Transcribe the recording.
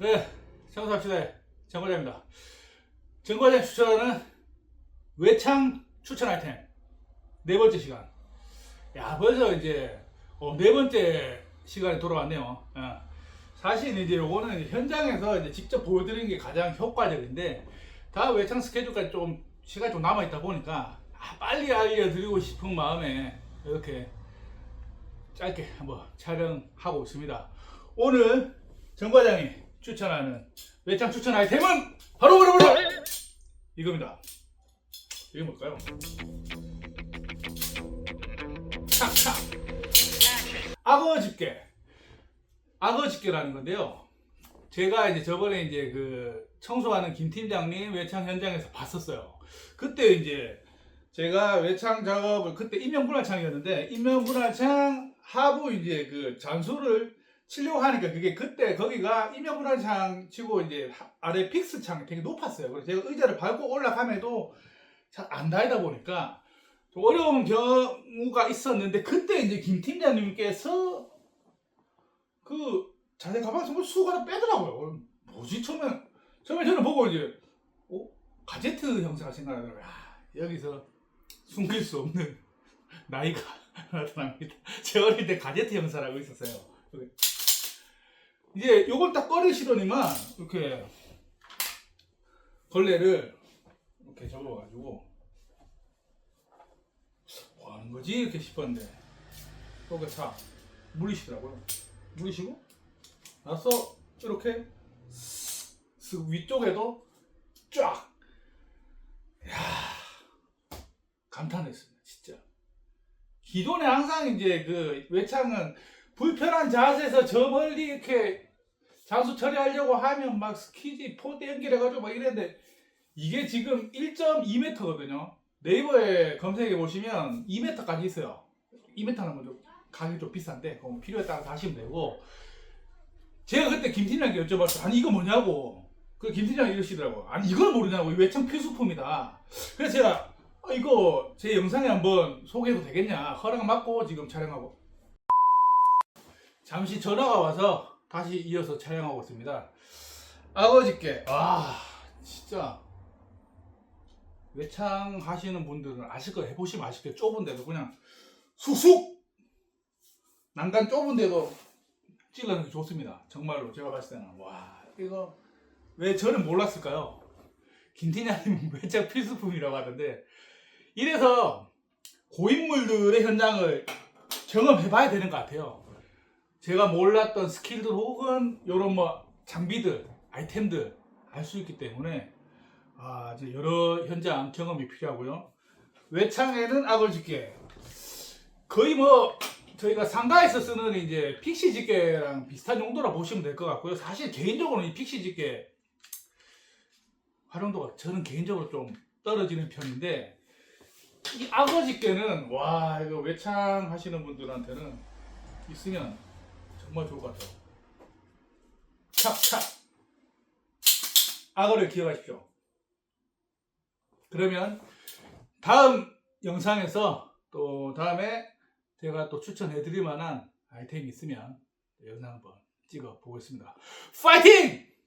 네, 청소합시다. 정과장입니다. 정과장 추천하는 외창 추천 아이템 네 번째 시간. 야, 벌써 이제 어, 네 번째 시간이 돌아왔네요. 어. 사실 이제 요거는 현장에서 이제 직접 보여드리는 게 가장 효과적인데 다 외창 스케줄까지 좀 시간이 좀 남아 있다 보니까 아, 빨리 알려드리고 싶은 마음에 이렇게 짧게 한번 촬영하고 있습니다. 오늘 정 과장이 추천하는 외창 추천 아이템은 바로 바로 바로 이겁니다. 이게 뭘까요? 착착 악어 집게 악어 집게라는 건데요. 제가 이제 저번에 이제 그 청소하는 김 팀장님 외창 현장에서 봤었어요. 그때 이제 제가 외창 작업을 그때 인명분할창이었는데 인명분할창 하부 이제 그 잔수를 치려고 하니까 그게 그때 거기가 인명분할창 치고 이제 하- 아래 픽스 창이 되게 높았어요. 그래서 제가 의자를 밟고 올라가면도 잘 안 닿다 보니까 좀 어려운 경우가 있었는데 그때 이제 김 팀장님께서 그 자네 가방에서 뭐 하나 빼더라고요. 어, 뭐지 처음에 처음에 저는 보고 이제 어 가제트 형사가 생각나더라고요. 야, 여기서 숨길 수 없는 나이가 나타납니다. 제 어릴 때 가제트 형사라고 있었어요. 이제 요걸 딱 꺼내시더니만 이렇게 걸레를 이렇게 접어가지고 뭐 하는 거지 이렇게 싶었는데 여기 차 물리시더라고요. 물리시고 나서 이렇게 쓱 위쪽에도 쫙. 야 감탄했습니다. 진짜. 기존에 항상 이제 그 외창은 불편한 자세에서 저 멀리 이렇게 장수 처리하려고 하면 막 스키지 포대 연결해가지고 막 이랬는데 이게 지금 1.2m거든요. 네이버에 검색해 보시면 2m까지 있어요. 2m는 뭐좀 가격이 좀 비싼데 그건 필요에 따라서 하시면 되고 제가 그때 김 팀장님께 여쭤봤어요. 아니 이거 뭐냐고. 그 김 팀장이 이러시더라고요. 아니 이걸 모르냐고. 외창 필수품이다. 그래서 제가 어, 이거 제 영상에 한번 소개해도 되겠냐. 허락 받고 지금 촬영하고. 잠시 전화가 와서 다시 이어서 촬영하고 있습니다. 아버지께 아 진짜 외창 하시는 분들은 아실 거예요. 해보시면 아실 거예요. 좁은데도 그냥 쑥쑥 난간 좁은데도 찔러는 게 좋습니다. 정말로 제가 봤을 때는 와 이거 왜 저는 몰랐을까요? 김팀장님 외창 필수품이라고 하던데 이래서 고인물들의 현장을 경험해봐야 되는 것 같아요. 제가 몰랐던 스킬들 혹은 이런 뭐 장비들, 아이템들 알 수 있기 때문에 아, 이제 여러 현장 경험이 필요하고요. 외창에는 악을 짓게 거의 뭐 저희가 상가에서 쓰는 이제 픽시 집게랑 비슷한 용도라 보시면 될 것 같고요. 사실 개인적으로는 이 픽시 집게 활용도가 저는 개인적으로 좀 떨어지는 편인데 이 악어 집게는 와 이거 외창 하시는 분들한테는 있으면 정말 좋을 것 같아요. 착착 악어를 기억하십시오. 그러면 다음 영상에서 또 다음에 제가 또 추천해 드릴 만한 아이템이 있으면 영상 한번 찍어 보겠습니다. 파이팅!